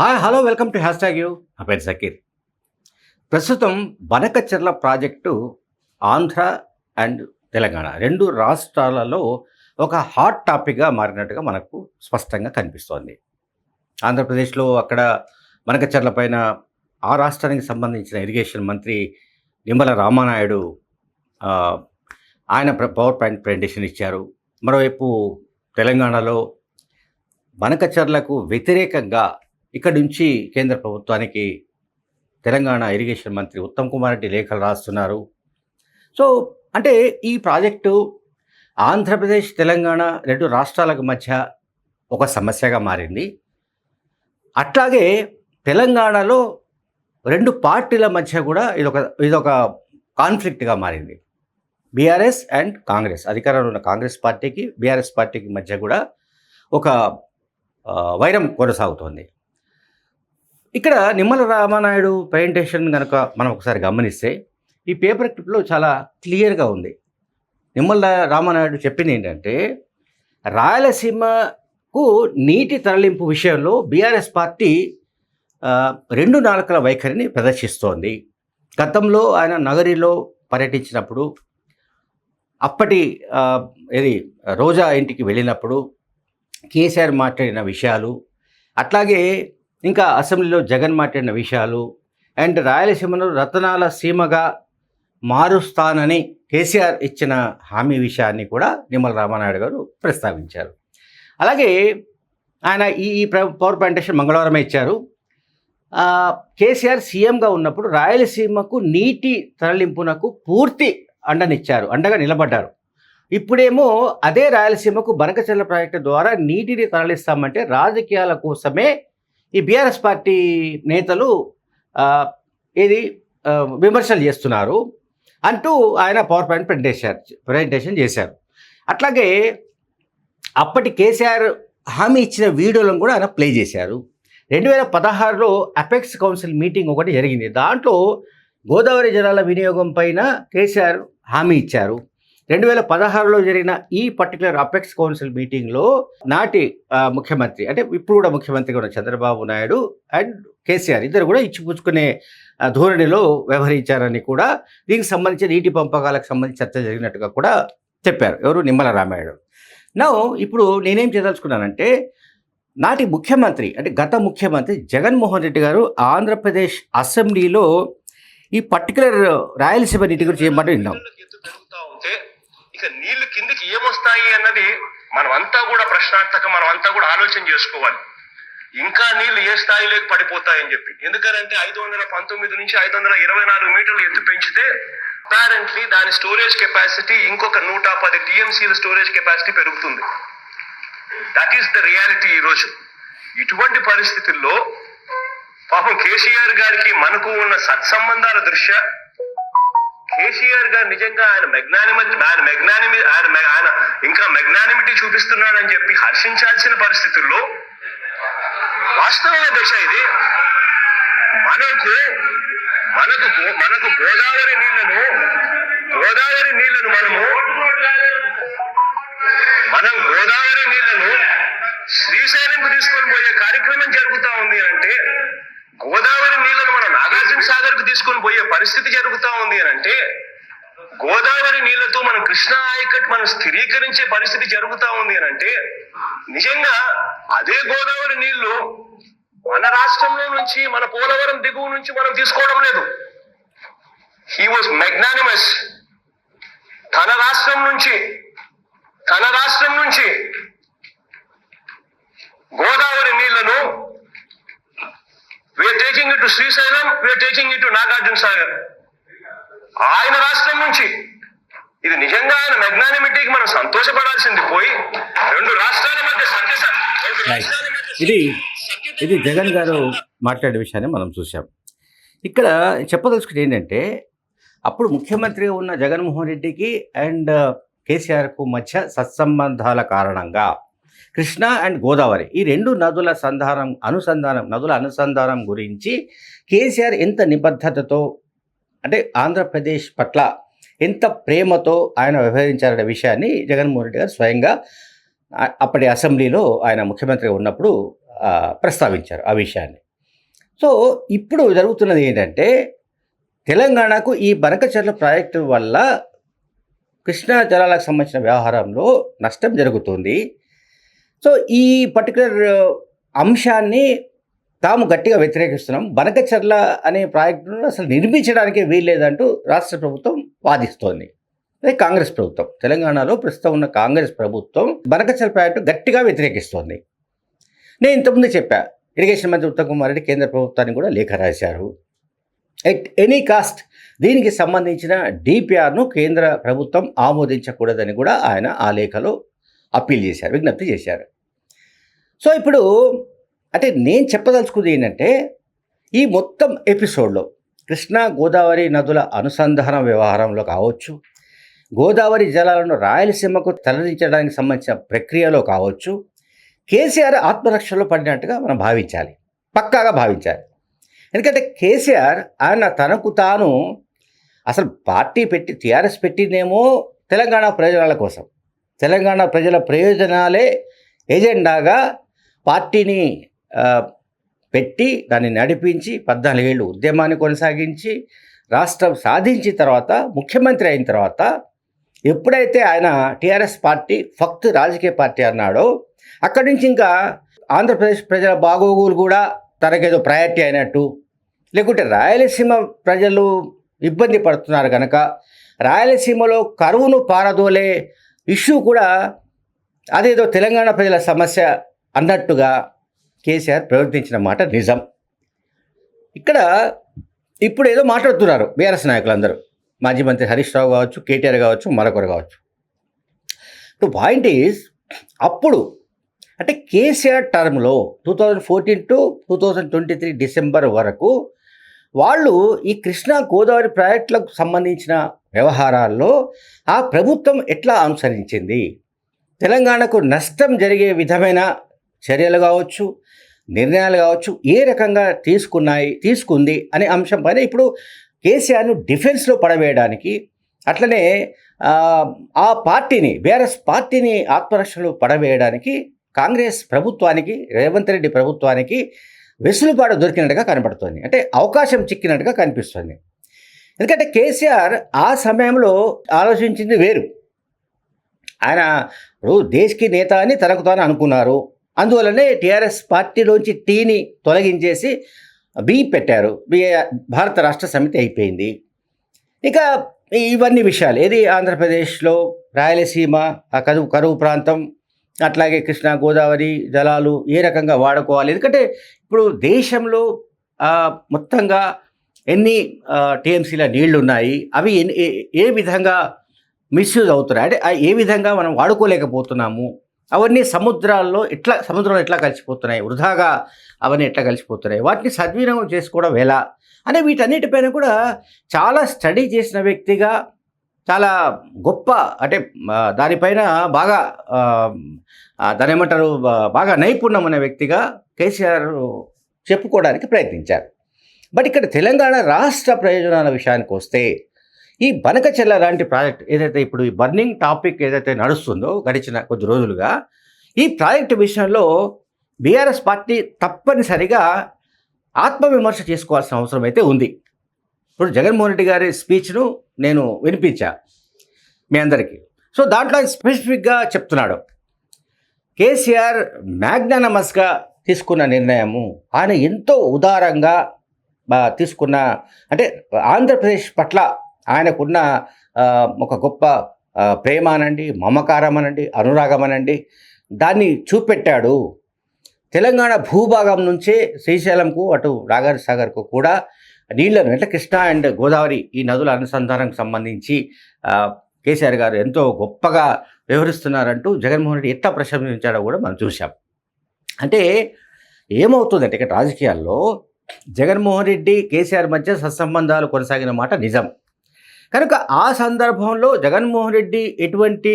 Hi hello welcome to hashtag U నా పేరు జకీర్. ప్రస్తుతం బనకచెర్ల ప్రాజెక్టు ఆంధ్ర అండ్ తెలంగాణ రెండు రాష్ట్రాలలో ఒక హాట్ టాపిక్గా మారినట్టుగా మనకు స్పష్టంగా కనిపిస్తోంది. ఆంధ్రప్రదేశ్లో అక్కడ బనకచెర్ల పైన ఆ రాష్ట్రానికి సంబంధించిన ఇరిగేషన్ మంత్రి నిమ్మల రామానాయుడు ఆయన పవర్ పాయింట్ ప్రజెంటేషన్ ఇచ్చారు. మరోవైపు తెలంగాణలో బనకచర్లకు వ్యతిరేకంగా ఇక్కడి నుంచి కేంద్ర ప్రభుత్వానికి తెలంగాణ ఇరిగేషన్ మంత్రి ఉత్తమ్ కుమార్ రెడ్డి లేఖలు రాస్తున్నారు. సో అంటే ఈ ప్రాజెక్టు ఆంధ్రప్రదేశ్ తెలంగాణ రెండు రాష్ట్రాలకు మధ్య ఒక సమస్యగా మారింది. అట్లాగే తెలంగాణలో రెండు పార్టీల మధ్య కూడా ఇదొక ఇదొక కాన్ఫ్లిక్ట్గా మారింది. బీఆర్ఎస్ అండ్ కాంగ్రెస్ అధికారంలో ఉన్న కాంగ్రెస్ పార్టీకి బీఆర్ఎస్ పార్టీకి మధ్య కూడా ఒక వైరం కొనసాగుతోంది. ఇక్కడ నిమ్మల రామానాయుడు ప్రజెంటేషన్ కనుక మనం ఒకసారి గమనిస్తే ఈ పేపర్ క్లిప్లో చాలా క్లియర్గా ఉంది. నిమ్మల రామానాయుడు చెప్పింది ఏంటంటే రాయలసీమకు నీటి తరలింపు విషయంలో బీఆర్ఎస్ పార్టీ రెండు నాలుకల వైఖరిని ప్రదర్శిస్తోంది. గతంలో ఆయన నగరిలో పర్యటించినప్పుడు అప్పటి ఇది రోజా ఇంటికి వెళ్ళినప్పుడు కేసీఆర్ మాట్లాడిన విషయాలు అట్లాగే ఇంకా అసెంబ్లీలో జగన్ మాట్లాడిన విషయాలు అండ్ రాయలసీమను రతనాల సీమగా మారుస్తానని కేసీఆర్ ఇచ్చిన హామీ విషయాన్ని కూడా నిమ్మల రామానాయుడు గారు ప్రస్తావించారు. అలాగే ఆయన ఈ ఈ పవర్ ప్లాంటేషన్ మంగళవారమే ఇచ్చారు. కేసీఆర్ సీఎంగా ఉన్నప్పుడు రాయలసీమకు నీటి తరలింపునకు పూర్తి అండనిచ్చారు అండగా నిలబడ్డారు. ఇప్పుడేమో అదే రాయలసీమకు బనకచెల్ల ప్రాజెక్టు ద్వారా నీటిని తరలిస్తామంటే రాజకీయాల కోసమే ఈ బీఆర్ఎస్ పార్టీ నేతలు ఇది విమర్శలు చేస్తున్నారు అంటూ ఆయన పవర్ పాయింట్ ప్రజెంటేషన్ ప్రజెంటేషన్ చేశారు. అట్లాగే అప్పటి కేసీఆర్ హామీ ఇచ్చిన వీడియోలను కూడా ఆయన ప్లే చేశారు. రెండు వేల పదహారులో అపెక్స్ కౌన్సిల్ మీటింగ్ ఒకటి జరిగింది. దాంట్లో గోదావరి జలాల వినియోగం పైన కేసీఆర్ హామీ ఇచ్చారు. రెండు వేల పదహారులో జరిగిన ఈ పర్టికులర్ అపెక్స్ కౌన్సిల్ మీటింగ్లో నాటి ముఖ్యమంత్రి అంటే ఇప్పుడు కూడా ముఖ్యమంత్రిగా ఉన్న చంద్రబాబు నాయుడు అండ్ కేసీఆర్ ఇద్దరు కూడా ఇచ్చిపుచ్చుకునే ధోరణిలో వ్యవహరించారని కూడా దీనికి సంబంధించి నీటి పంపకాలకు సంబంధించి చర్చ జరిగినట్టుగా కూడా చెప్పారు. ఎవరు? నిమ్మల రామాయుడు నా ఇప్పుడు నేనేం చేయదలుచుకున్నానంటే నాటి ముఖ్యమంత్రి అంటే గత ముఖ్యమంత్రి జగన్మోహన్ రెడ్డి గారు ఆంధ్రప్రదేశ్ అసెంబ్లీలో ఈ పర్టికులర్ రాయలసీమ నీటి గురించి ఏమంటే విన్నాం? ఇక నీళ్ళు కిందికి ఏమొస్తాయి అన్నది మనమంతా కూడా ప్రశ్నార్థక మనం అంతా కూడా ఆలోచన చేసుకోవాలి. ఇంకా నీళ్ళు ఏ స్థాయిలోకి పడిపోతాయని చెప్పి. ఎందుకంటే ఐదు వందల పంతొమ్మిది నుంచి ఐదు వందల ఇరవై నాలుగు మీటర్లు ఎత్తు పెంచితే అపారెంట్లీ దాని స్టోరేజ్ కెపాసిటీ ఇంకొక నూట పది టీఎంసీల స్టోరేజ్ కెపాసిటీ పెరుగుతుంది. దట్ ఈస్ ద రియాలిటీ ఈరోజు ఇటువంటి పరిస్థితుల్లో పాపం కేసీఆర్ గారికి మనకు ఉన్న సత్సంబంధాల దృష్ట్యా కేసీఆర్ గారు నిజంగా ఆయన మెగ్నానిమ ఆయన మెగ్నానిమి ఆయన ఆయన ఇంకా మెగ్నానిమిటీ చూపిస్తున్నాడని చెప్పి హర్షించాల్సిన పరిస్థితుల్లో వాస్తవమైన దశ ఇది. మనకు మనకు మనకు గోదావరి నీళ్ళను గోదావరి నీళ్ళను మనము మనం గోదావరి నీళ్ళను శ్రీశైలంకు తీసుకొని పోయే కార్యక్రమం జరుగుతా ఉంది అని అంటే గోదావరి నీళ్ళను మనం నాగార్జున సాగర్కు తీసుకొని పోయే పరిస్థితి జరుగుతా ఉంది అని అంటే గోదావరి నీళ్ళతో మనం కృష్ణా ఆయకట్ మనం స్థిరీకరించే పరిస్థితి జరుగుతా ఉంది అని అంటే నిజంగా అదే గోదావరి నీళ్ళు మన రాష్ట్రంలో నుంచి మన పోలవరం దిగువ నుంచి మనం తీసుకోవడం లేదు. హీ వాజ్ మెగ్నానిమస్ తన రాష్ట్రం నుంచి తన రాష్ట్రం నుంచి గోదావరి నీళ్ళను వీఆర్ టేకింగ్ ఇటు శ్రీశైలం వీఆర్ టేకింగ్ ఇటు నాగార్జున సాగర్ ఆయన రాష్ట్రం నుంచి. ఇది నిజంగా ఆయన మెగ్నానిమిటీకి మనం సంతోషపడాల్సింది పోయి రెండు రాష్ట్రాల మధ్య ఇది ఇది జగన్ గారు మాట్లాడే విషయాన్ని మనం చూసాం ఇక్కడ చెప్పదలుచుకుంటే ఏంటంటే అప్పుడు ముఖ్యమంత్రిగా ఉన్న జగన్మోహన్ రెడ్డికి అండ్ కేసీఆర్కు మధ్య సత్సంబంధాల కారణంగా కృష్ణా అండ్ గోదావరి ఈ రెండు నదుల సంధానం అనుసంధానం నదుల అనుసంధానం గురించి కేసీఆర్ ఎంత నిబద్ధతతో అంటే ఆంధ్రప్రదేశ్ పట్ల ఎంత ప్రేమతో ఆయన వ్యవహరించారనే విషయాన్ని జగన్మోహన్ రెడ్డి గారు స్వయంగా అప్పటి అసెంబ్లీలో ఆయన ముఖ్యమంత్రిగా ఉన్నప్పుడు ప్రస్తావించారు ఆ విషయాన్ని. సో ఇప్పుడు జరుగుతున్నది ఏంటంటే తెలంగాణకు ఈ బనకచర్ల ప్రాజెక్టు వల్ల కృష్ణా జలాలకు సంబంధించిన వ్యవహారంలో నష్టం జరుగుతుంది. సో ఈ పర్టికులర్ అంశాన్ని తాము గట్టిగా వ్యతిరేకిస్తున్నాం. బనకచర్ల అనే ప్రాజెక్టును అసలు నిర్మించడానికి వీల్లేదంటూ రాష్ట్ర ప్రభుత్వం వాదిస్తోంది. అదే కాంగ్రెస్ ప్రభుత్వం. తెలంగాణలో ప్రస్తుతం ఉన్న కాంగ్రెస్ ప్రభుత్వం బనకచర్ల ప్రాజెక్టు గట్టిగా వ్యతిరేకిస్తోంది. నేను ఇంతకుముందు చెప్పా ఇరిగేషన్ మంత్రి ఉత్తమ్ కుమార్ రెడ్డి కేంద్ర ప్రభుత్వానికి కూడా లేఖ రాశారు. ఎట్ ఎనీ కాస్ట్ దీనికి సంబంధించిన డిపిఆర్ను కేంద్ర ప్రభుత్వం ఆమోదించకూడదని కూడా ఆయన ఆ లేఖలో అప్పీల్ చేశారు విజ్ఞప్తి చేశారు. సో ఇప్పుడు అంటే నేను చెప్పదలుచుకుంది ఏంటంటే ఈ మొత్తం ఎపిసోడ్లో కృష్ణా గోదావరి నదుల అనుసంధాన వ్యవహారంలో కావచ్చు గోదావరి జలాలను రాయలసీమకు తరలించడానికి సంబంధించిన ప్రక్రియలో కావచ్చు కేసీఆర్ ఆత్మరక్షణలో పడినట్టుగా మనం భావించాలి పక్కాగా భావించాలి. ఎందుకంటే కేసీఆర్ ఆయన తనకు తాను అసలు పార్టీ పెట్టి టీఆర్ఎస్ పెట్టిందేమో తెలంగాణ ప్రయోజనాల కోసం. తెలంగాణ ప్రజల ప్రయోజనాలే ఎజెండాగా పార్టీని పెట్టి దాన్ని నడిపించి పద్నాలుగేళ్ళు ఉద్యమాన్ని కొనసాగించి రాష్ట్రం సాధించిన తర్వాత ముఖ్యమంత్రి అయిన తర్వాత ఎప్పుడైతే ఆయన టీఆర్ఎస్ పార్టీ ఫక్త్ రాజకీయ పార్టీ అన్నాడో అక్కడి నుంచి ఇంకా ఆంధ్రప్రదేశ్ ప్రజల బాగోగులు కూడా తనకేదో ప్రయారిటీ అయినట్టు లేకుంటే రాయలసీమ ప్రజలు ఇబ్బంది పడుతున్నారు కనుక రాయలసీమలో కరువును పారదోలే ఇష్యూ కూడా అదేదో తెలంగాణ ప్రజల సమస్య అన్నట్టుగా కేసీఆర్ ప్రవర్తించిన మాట నిజం. ఇక్కడ ఇప్పుడు ఏదో మాట్లాడుతున్నారు బీఆర్ఎస్ నాయకులందరూ. మాజీ మంత్రి హరీష్ రావు కావచ్చు కేటీఆర్ కావచ్చు మరొకరు కావచ్చు. టు పాయింట్ ఈజ్ అప్పుడు అంటే కేసీఆర్ టర్మ్లో two thousand fourteen to two thousand twenty three December వరకు వాళ్ళు ఈ కృష్ణా గోదావరి ప్రాజెక్టులకు సంబంధించిన వ్యవహారాల్లో ఆ ప్రభుత్వం ఎట్లా అనుసరించింది? తెలంగాణకు నష్టం జరిగే విధమైన చర్యలు కావచ్చు నిర్ణయాలు కావచ్చు ఏ రకంగా తీసుకున్నాయి తీసుకుంది అనే అంశం పైన ఇప్పుడు కేసీఆర్ను డిఫెన్స్లో పడవేయడానికి అట్లనే ఆ, పార్టీని బీఆర్ఎస్ పార్టీని ఆత్మరక్షణలో పడవేయడానికి కాంగ్రెస్ ప్రభుత్వానికి రేవంత్ రెడ్డి ప్రభుత్వానికి వెసులుబాటు దొరికినట్టుగా కనబడుతుంది. అంటే అవకాశం చిక్కినట్టుగా కనిపిస్తుంది. ఎందుకంటే కేసీఆర్ ఆ సమయంలో ఆలోచించింది వేరు. ఆయన ఇప్పుడు దేశ్కి నేత అని తనకు తాను అనుకున్నారు. అందువల్లనే టీఆర్ఎస్ పార్టీలోంచి టీని తొలగించేసి బి పెట్టారు. బి భారత రాష్ట్ర సమితి అయిపోయింది. ఇక ఇవన్నీ విషయాలు. ఏది ఆంధ్రప్రదేశ్లో రాయలసీమ ఆ కరువు కరువు ప్రాంతం అట్లాగే కృష్ణా గోదావరి జలాలు ఏ రకంగా వాడుకోవాలి? ఎందుకంటే ఇప్పుడు దేశంలో మొత్తంగా ఎన్ని టీఎంసీల నీళ్ళు ఉన్నాయి అవి ఎన్ని- ఏ- విధంగా మిస్యూజ్ అవుతున్నాయి? అంటే ఏ విధంగా మనం వాడుకోలేకపోతున్నాము? అవన్నీ సముద్రాల్లో ఎట్లా సముద్రంలో ఎట్లా కలిసిపోతున్నాయి? వృధాగా అవన్నీ ఎట్లా కలిసిపోతున్నాయి? వాటిని సద్వినియోగం చేసుకోవడం ఎలా? అనే వీటన్నిటిపైన కూడా చాలా స్టడీ చేసిన వ్యక్తిగా చాలా గొప్ప అంటే దానిపైన బాగా దాని ఏమంటారు బాగా నైపుణ్యం అనే వ్యక్తిగా కేసీఆర్ చెప్పుకోవడానికి ప్రయత్నించారు. బట్ ఇక్కడ తెలంగాణ రాష్ట్ర ప్రయోజనాల విషయానికి వస్తే ఈ బనకచెల్ల లాంటి ప్రాజెక్ట్ ఏదైతే ఇప్పుడు ఈ బర్నింగ్ టాపిక్ ఏదైతే నడుస్తుందో గడిచిన కొద్ది రోజులుగా ఈ ప్రాజెక్టు విషయంలో బీఆర్ఎస్ పార్టీ తప్పనిసరిగా ఆత్మవిమర్శ చేసుకోవాల్సిన అవసరం అయితే ఉంది. ఇప్పుడు జగన్మోహన్ రెడ్డి గారి స్పీచ్ను నేను వినిపించా మీ అందరికీ. సో దాంట్లో స్పెసిఫిక్గా చెప్తున్నాడు. కేసీఆర్ మ్యాగ్నానమస్గా తీసుకున్న నిర్ణయము ఆయన ఎంతో ఉదారంగా తీసుకున్న అంటే ఆంధ్రప్రదేశ్ పట్ల ఆయనకున్న ఒక గొప్ప ప్రేమ అనండి మమకారం అనండి అనురాగం అనండి దాన్ని చూపెట్టాడు. తెలంగాణ భూభాగం నుంచే శ్రీశైలంకు అటు రాగారి సాగర్కు కూడా నీళ్ళను అంటే కృష్ణా అండ్ గోదావరి ఈ నదుల అనుసంధానంకి సంబంధించి కేసీఆర్ గారు ఎంతో గొప్పగా వ్యవహరిస్తున్నారంటూ జగన్మోహన్ రెడ్డి ఎట్లా ప్రశంసించాడో కూడా మనం చూసాం అంటే ఏమవుతుందంటే ఇక్కడ రాజకీయాల్లో జగన్మోహన్ రెడ్డి కేసీఆర్ మధ్య సత్సంబంధాలు కొనసాగిన మాట నిజం. కనుక ఆ సందర్భంలో జగన్మోహన్ రెడ్డి ఎటువంటి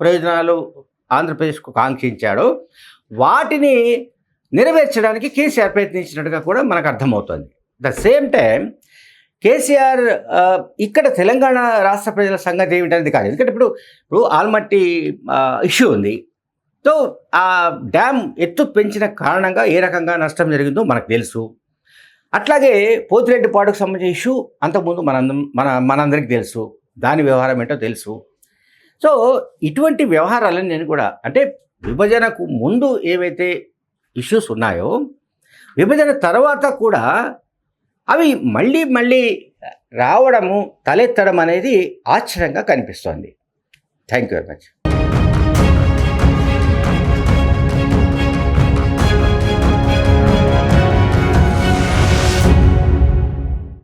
ప్రయోజనాలు ఆంధ్రప్రదేశ్కు కాంక్షించాడో వాటిని నెరవేర్చడానికి కేసీఆర్ ప్రయత్నించినట్టుగా కూడా మనకు అర్థమవుతుంది. ద సేమ్ టైం కేసీఆర్ ఇక్కడ తెలంగాణ రాష్ట్ర ప్రజల సంగతి ఏమిటనేది కాదు. ఎందుకంటే ఇప్పుడు ఇప్పుడు ఆల్మట్టి ఇష్యూ ఉంది. సో ఆ డ్యామ్ ఎత్తు పెంచిన కారణంగా ఏ రకంగా నష్టం జరిగిందో మనకు తెలుసు. అట్లాగే పోతిరెడ్డి పాటకు సంబంధించిన ఇష్యూ అంతకుముందు మనందరం మన మనందరికీ తెలుసు. దాని వ్యవహారం ఏంటో తెలుసు. సో ఇటువంటి వ్యవహారాలను నేను కూడా అంటే విభజనకు ముందు ఏవైతే ఇష్యూస్ ఉన్నాయో విభజన తర్వాత కూడా అవి మళ్ళీ మళ్ళీ రావడము తలెత్తడం అనేది ఆశ్చర్యంగా కనిపిస్తోంది. Thank you very much.